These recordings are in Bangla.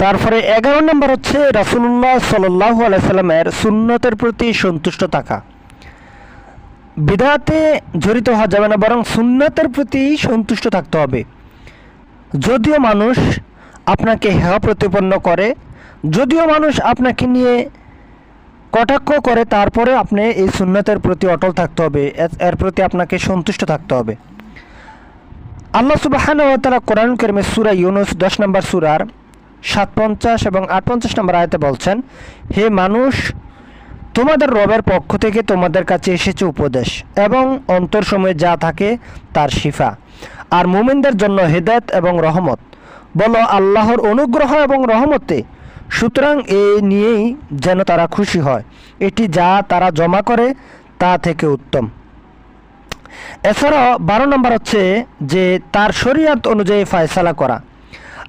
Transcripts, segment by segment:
তারপরে এগারো নম্বর হচ্ছে রাসুল্লাহ সাল্লাহ আলাইসাল্লামের সুন্নতের প্রতি সন্তুষ্ট থাকা। বিদাতে জড়িত হওয়া যাবে না, বরং সুন্নতের প্রতি সন্তুষ্ট থাকতে হবে। যদিও মানুষ আপনাকে হেয় প্রতিপন্ন করে, যদিও মানুষ আপনাকে নিয়ে কটাক্ষ করে, তারপরে আপনি এই সুন্নতের প্রতি অটল থাকতে হবে, এর- প্রতি আপনাকে সন্তুষ্ট থাকতে হবে। আল্লাহ সুবাহান তালা কোরআন কেরমে সুরা ইউনুস দশ নম্বর সুরার সাত পঞ্চাশ এবং আট পঞ্চাশ নম্বর আয়তে বলছেন, হে মানুষ, তোমাদের রবের পক্ষ থেকে তোমাদের কাছে এসেছে উপদেশ এবং অন্তর সময়ে যা থাকে তার শিফা। আর মুমিনদের জন্য হেদায়ত এবং রহমত। বলো, আল্লাহর অনুগ্রহ এবং রহমতে। সুতরাং এ নিয়েই যেন তারা খুশি হয়। এটি যা তারা জমা করে তা থেকে উত্তম। এছাড়াও বারো নম্বর হচ্ছে যে, তার শরীয়ত অনুযায়ী ফায়সালা করা।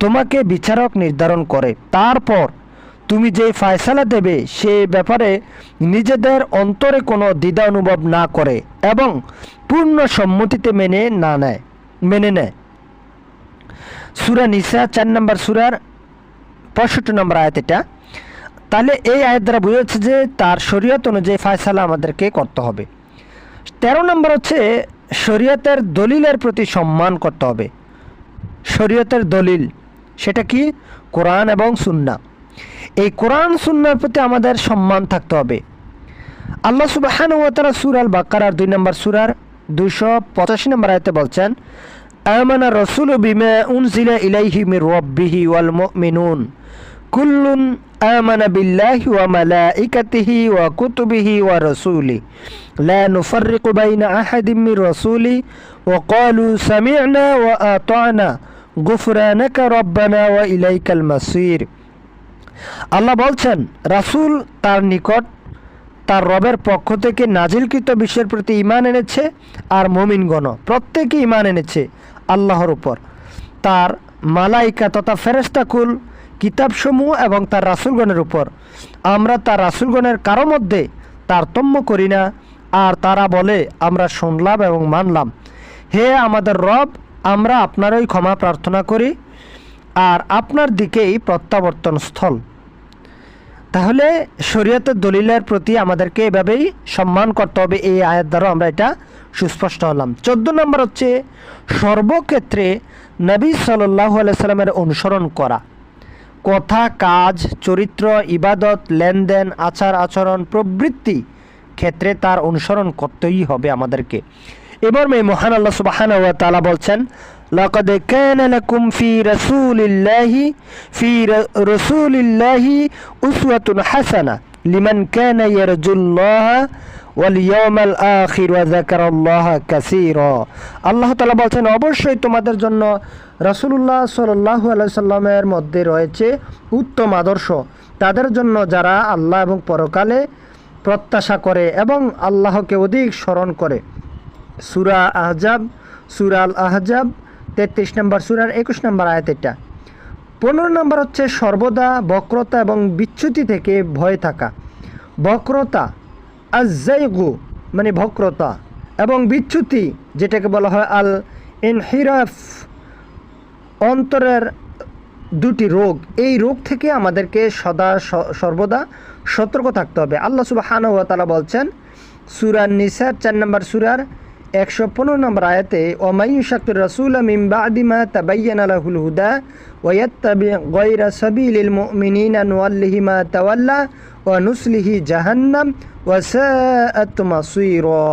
তোমাকে বিচারক নির্ধারণ করে। তারপর তুমি যে ফায়সালা দেবে, সে ব্যাপারে নিজেদের অন্তরে কোনো দ্বিধা অনুভব না করে এবং পূর্ণ সম্মতিতে মেনে না নেয়, মেনে নেয়। সুরা নিসা, চার নম্বর সুরার পঁয়ষট্টি নম্বর আয়াত এটা। তাহলে এই আয়াত দ্বারা বোঝা যে তার শরীয়ত অনুযায়ী ফায়সালা আমাদেরকে করতে হবে। তেরো নম্বর হচ্ছে শরীয়তের দলিলের প্রতি সম্মান করতে হবে। শরীয়তের দলিল সেটা কি? কোরআন এবং সুন্না এই কোরআন সুন্নার প্রতি আমাদের সম্মান থাকতে হবে। আল্লাহ সুবাহান ও তারা সুর আল বাক্কারার দুই নম্বর সুরার দুশো পঁচাশি নম্বর আয়তে বলছেন, আমানা রসুল বিমা উনজিলা ইলাইহি মির রব্বিহি ওয়াল মুমিনুন। কুল্লুন আমানা বিল্লাহি ওয়া মালাইকাতিহি ওয়া কুতুবিহি ওয়া রাসূলি। লা নুফাররিকু বাইনা আহাদিম মির রাসূলি ওয়া ক্বালু সামি'না ওয়া আতা'না। গুফরানাকা রব্বানা ওয়া ইলাইকাল মাসির। আল্লাহ বলছেন, রাসূল তার নিকট তার রবের পক্ষ থেকে নাজিলকৃত বিশ্বের প্রতি ইমান এনেছে আর মমিনগণ প্রত্যেকে ইমান এনেছে আল্লাহর উপর। তার মালাইকা তথা ফেরেস্তাকুল কিতাবসমূহ এবং তার রাসুলগণের উপর। আমরা তার রাসুলগণের কারও মধ্যে তারতম্য করি না, আর তারা বলে, আমরা শুনলাম এবং মানলাম। হে আমাদের রব আমরা আপনারই ক্ষমা প্রার্থনা করি আর আপনার দিকেই প্রত্যাবর্তন স্থল। তাহলে শরীয়তের দলিলের প্রতি আমাদেরকে এভাবেই সম্মান করতে হবে, এই আয়াত দ্বারা আমরা এটা সুস্পষ্ট হলাম। চোদ্দ নম্বর হচ্ছে, সর্বক্ষেত্রে নবী সাল্লাহ সাল্লামের অনুসরণ করা। কথা, কাজ, চরিত্র, ইবাদত, লেনদেন আচার আচরণ প্রবৃত্তি ক্ষেত্রে তার অনুসরণ করতেই হবে আমাদেরকে। এবার মেয়ে মহান আল্লাহ সুবাহান ওয়া তাআলা বলছেন لقد كان لكم في رسول الله في ر- رسول الله أسوة حسنة لمن كان يرجو الله واليوم الآخر وذكر الله كثيرا আল্লাহ তাআলা বলছেন অবশ্যই তোমাদের জন্য রাসূলুল্লাহ সাল্লাল্লাহু আলাইহি সাল্লামের মধ্যে রয়েছে উত্তম আদর্শ তাদের জন্য যারা আল্লাহ এবং পরকালে প্রত্যাশা করে এবং আল্লাহকে অধিক স্মরণ করে সুরা আহজাব, সুরা আল আহজাব তেত্রিশ নম্বর সুরার একুশ নম্বর আয়াত এটা। পনেরো নম্বর হচ্ছে সর্বদা বক্রতা এবং বিচ্যুতি থেকে ভয় থাকা। বক্রতা আজাইগু মানে বক্রতা, এবং বিচ্যুতি, যেটাকে বলা হয় আল ইনহিরাফ অন্তরের দুটি রোগ। এই রোগ থেকে আমাদেরকে সদা সর্বদা সতর্ক থাকতে হবে। আল্লাহ সুবাহান ওয়া তাআলা বলছেন সুরার নিসার চার নম্বর সুরার একশো পনেরো নম্বর আয়াতে ওমাইয়ু শাকুর রসুল মিমবাদিমা তাবাইয়ান আলাহুল হুদা ওয়াত্তাবি গয়রা সাবিলিল মুমিনিনা নুয়াল্লিহি মা তাওয়াল্লা ওয়া নুসলিহি জাহান্নাম ওয়া সাআত মাসীরা।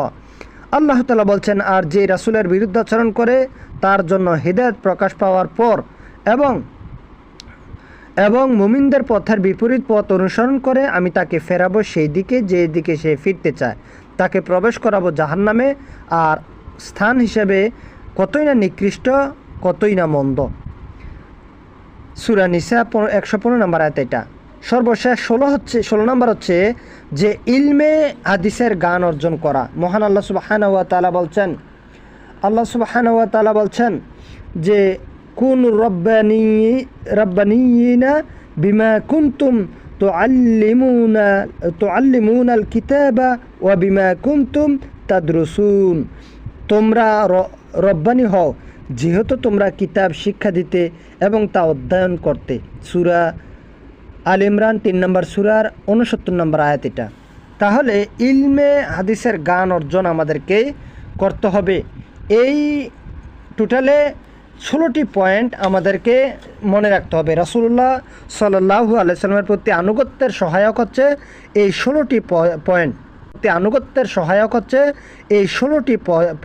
আল্লাহ তাআলা বলছেন, আর যে রাসূলের বিরুদ্ধাচরণ করে, তার জন্য হৃদায়ত প্রকাশ পাওয়ার পর এবং এবং মুমিনদের পথের বিপরীত পথ অনুসরণ করে আমি তাকে ফেরাবো সেই দিকে, যে দিকে সে ফিরতে চায়। তাকে প্রবেশ করাবো জাহান্নামে, আর স্থান হিসেবে কতই না নিকৃষ্ট, কতই না মন্দ। সুরা নিসা একশো পনেরো নম্বর আয়ত এটা। সর্বশেষ ষোলো হচ্ছে, ষোলো নম্বর হচ্ছে যে ইলমে হাদিসের গান অর্জন করা। মহান আল্লাহ সুবাহান তালা বলছেন, আল্লাহ সুবাহান তালা বলছেন যে, কুন রব্বানি রব্বানিনা বিমা কুন্তুম তো আল্লিমুনা তো আল্লিমুন আল কিতাবা ওয়া বিমা কুন্তুম তোমরা রব্বানি হও, যেহেতু তোমরা কিতাব শিক্ষা দিতে এবং তা অধ্যয়ন করতে। সুরা আল ইমরান তিন নম্বর সুরার উনসত্তর নম্বর আয়াত এটা। তাহলে ইলমে হাদিসের গান অর্জন আমাদেরকে করতে হবে। এই টোটালে ষোলোটি পয়েন্ট আমাদেরকে মনে রাখতে হবে। রাসুল্লাহ সাল্লাহু আলাইসাল্লামের প্রতি আনুগত্যের সহায়ক হচ্ছে এই ষোলোটি পয়েন্ট। প্রতি আনুগত্যের সহায়ক হচ্ছে এই ষোলোটি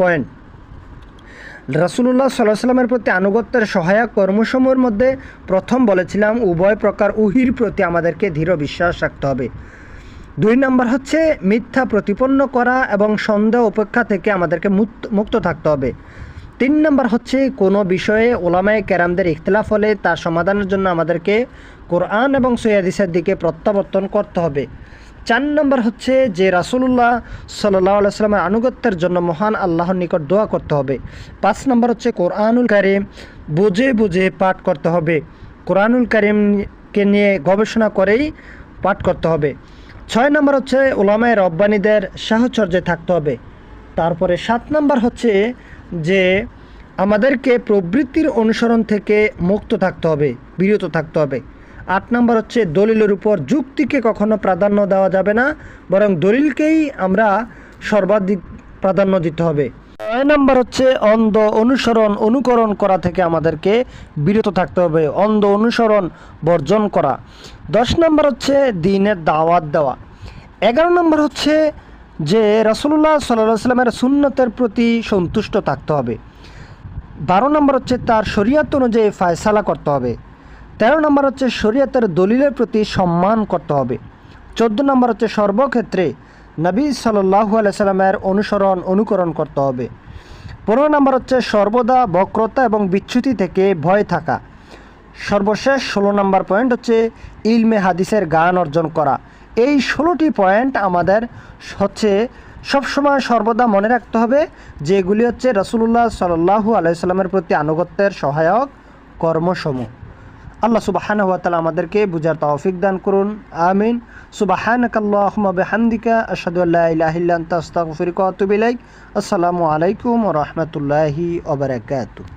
পয়েন্ট। রাসুলুল্লাহ সাল্লাহ সাল্লামের প্রতি আনুগত্যের সহায়ক কর্মসমূহের মধ্যে প্রথম বলেছিলাম, উভয় প্রকার উহির প্রতি আমাদেরকে দৃঢ় বিশ্বাস রাখতে হবে। দুই নম্বর হচ্ছে মিথ্যা প্রতিপন্ন করা এবং সন্দেহ উপেক্ষা থেকে আমাদেরকে মুক্ত থাকতে হবে। তিন নম্বর হচ্ছে, কোনো বিষয়ে ওলামায় ক্যারামদের ইখতলাফ হলে তার সমাধানের জন্য আমাদেরকে কোরআন এবং সৈয়াদিসের দিকে প্রত্যাবর্তন করতে হবে। চার নম্বর হচ্ছে যে, রাসুলুল্লাহ সাল্লাহ আলাইস্লামের আনুগত্যের জন্য মহান আল্লাহর নিকট দোয়া করতে হবে। পাঁচ নম্বর হচ্ছে, কোরআনুল কারিম বুঝে বুঝে পাঠ করতে হবে। কোরআনুল কারিমকে নিয়ে গবেষণা করেই পাঠ করতে হবে। ছয় নম্বর হচ্ছে, ওলামায় রব্বানীদের সাহচর্যে থাকতে হবে। তারপরে সাত নম্বর হচ্ছে যে আমাদেরকে প্রবৃত্তির অনুসরণ থেকে মুক্ত থাকতে হবে, বিরত থাকতে হবে। আট নম্বর হচ্ছে দলিলের উপর যুক্তিকে কখনো প্রাধান্য দেওয়া যাবে না, বরং দলিলকেই আমরা সর্বাধিক প্রাধান্য দিতে হবে। নয় নম্বর হচ্ছে অন্ধ অনুসরণ, অনুকরণ করা থেকে আমাদেরকে বিরত থাকতে হবে, অন্ধ অনুসরণ বর্জন করা। দশ নম্বর হচ্ছে দিনের দাওয়াত দেওয়া। এগারো নম্বর হচ্ছে যে রাসুল্লাহ সাল্লাহ সাল্লামের সুন্নতের প্রতি সন্তুষ্ট থাকতে হবে। বারো নম্বর হচ্ছে তার শরীয়ত অনুযায়ী ফায়সালা করতে হবে। তেরো নম্বর হচ্ছে শরীয়তের দলিলের প্রতি সম্মান করতে হবে। চোদ্দ নম্বর হচ্ছে সর্বক্ষেত্রে নবী সাল্লাহু আলাইসাল্লামের অনুসরণ, অনুকরণ করতে হবে। পনেরো নম্বর হচ্ছে সর্বদা বক্রতা এবং বিচ্যুতি থেকে ভয় থাকা। সর্বশেষ ষোলো নম্বর পয়েন্ট হচ্ছে ইলমে হাদিসের গান অর্জন করা। এই ষোলোটি পয়েন্ট আমাদের হচ্ছে সবসময় সর্বদা মনে রাখতে হবে যেগুলি হচ্ছে রসুল্লাহ সাল্লাহু আলাইসাল্লামের প্রতি আনুগত্যের সহায়ক কর্মসমূহ। আল্লাহ সুবাহান তালা আমাদেরকে বুঝার তৌফিক দান করুন। আমিন। সুবাহানকাল্লাহমা বেহান্দিকা আসাদু আল্লাহ ইলাহিল্লা আস্তাগফিরুকা ওয়া আতুবু ইলাইক। আসসালামু আলাইকুম ওয়া রাহমাতুল্লাহি ওয়া বারাকাতুহু।